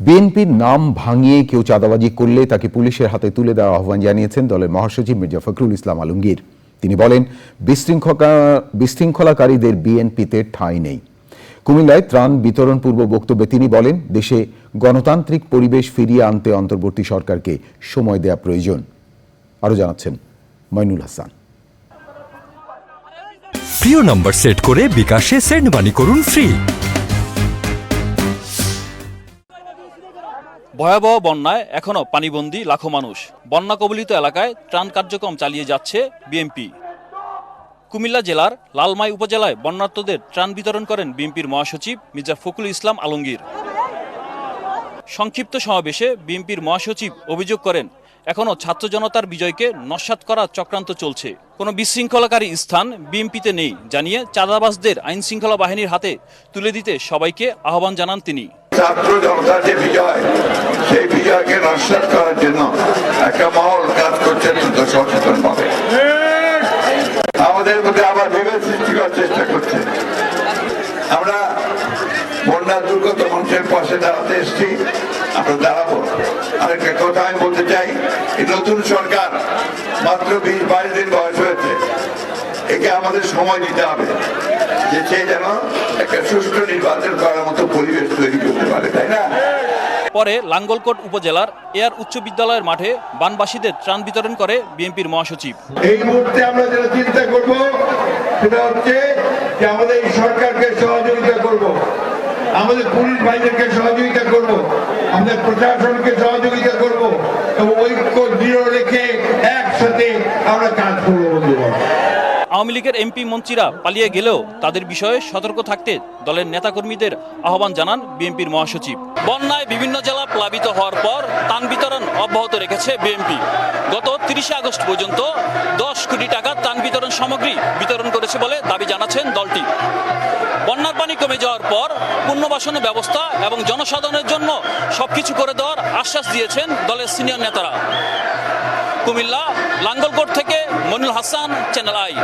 বিএনপির নাম ভাঙিয়ে কেউ চাঁদাবাজি করলে তাকে পুলিশের হাতে তুলে দেওয়ার আহ্বান জানিয়েছেন দলের মহাসচিব মির্জা ফখরুল ইসলাম আলমগীর। তিনি বলেন বিশৃঙ্খলাকারীদের বিএনপিতে ঠাঁই নেই। কুমিল্লায় ত্রাণ বিতরণ পূর্ব বক্তব্যে তিনি বলেন, দেশে গণতান্ত্রিক পরিবেশ ফিরিয়ে আনতে অন্তর্বর্তী সরকারকে সময় দেয়া প্রয়োজন। আরও জানাচ্ছেন মইনুল হাসান। প্রিয় নম্বর সেট করে বিকাশে সেন্ড মানি করুন ফ্রি। ভয়াবহ বন্যায় এখনও পানিবন্দী লাখো মানুষ। বন্যা কবলিত এলাকায় ত্রাণ কার্যক্রম চালিয়ে যাচ্ছে বিএনপি। কুমিল্লা জেলার লালমাই উপজেলায় বন্যার্তদের ত্রাণ বিতরণ করেন বিএনপির মহাসচিব মির্জা ফখরুল ইসলাম আলমগীর। সংক্ষিপ্ত সমাবেশে বিএনপির মহাসচিব অভিযোগ করেন, এখনও ছাত্র জনতার বিজয়কে নস্যাৎ করার চক্রান্ত চলছে। কোনো বিশৃঙ্খলাকারী স্থান বিএনপিতে নেই, জানিয়ে চাঁদাবাসদের আইনশৃঙ্খলা বাহিনীর হাতে তুলে দিতে সবাইকে আহ্বান জানান তিনি। ছাত্র জনতার যে বিজয় সেই বিজয়কে নস্বাত করার জন্য একটা মহল কাজ করছে সচেতন ভাবে আমাদের মধ্যে আবার বিভেদ সৃষ্টি করার চেষ্টা করছে। আমরা বন্যা দুর্গত মানুষের পাশে দাঁড়াতে এসেছি, আমরা দাঁড়াবো। আরেকটা কথা আমি বলতে চাই, এই নতুন সরকার মাত্র বিশ বাইশ দিন বয়স হয়েছে, একে আমাদের সময় দিতে হবে। যে সে যেন একটা সুষ্ঠু নির্বাচন করার মতো পরিবেশ তৈরি করতে পারে তাই না? পরে লাঙ্গলকোট উপজেলার এয়ার উচ্চ বিদ্যালয়ের মাঠে বানবাসীদের ত্রাণ বিতরণ করে বিএনপির মহাসচিব। এই মুহূর্তে আমরা যেটা চিন্তা করব সেটা হচ্ছে যে আমাদের এই সরকারকে সহযোগিতা করব আমাদের পুলিশ ভাইদেরকে সহযোগিতা করব আমাদের প্রশাসনকে সহযোগিতা করব এবং ঐক্য দৃঢ় রেখে একসাথে আমরা আওয়ামী লীগের এমপি মন্ত্রীরা পালিয়ে গেলেও তাদের বিষয়ে সতর্ক থাকতে দলের নেতাকর্মীদের আহ্বান জানান বিএনপির মহাসচিব। বন্যায় বিভিন্ন জেলা প্লাবিত হওয়ার পর ত্রাণ বিতরণ অব্যাহত রেখেছে বিএনপি। গত তিরিশে আগস্ট পর্যন্ত দশ কোটি টাকা ত্রাণ বিতরণ সামগ্রী বিতরণ করেছে বলে দাবি জানাচ্ছেন দলটি। বন্যার পানি কমে যাওয়ার পর পুনর্বাসনের ব্যবস্থা এবং জনসাধারণের জন্য সবকিছু করে দেওয়ার আশ্বাস দিয়েছেন দলের সিনিয়র নেতারা। কুমিল্লা লাঙ্গলকোট থেকে মনুল হাসান চ্যানেল আই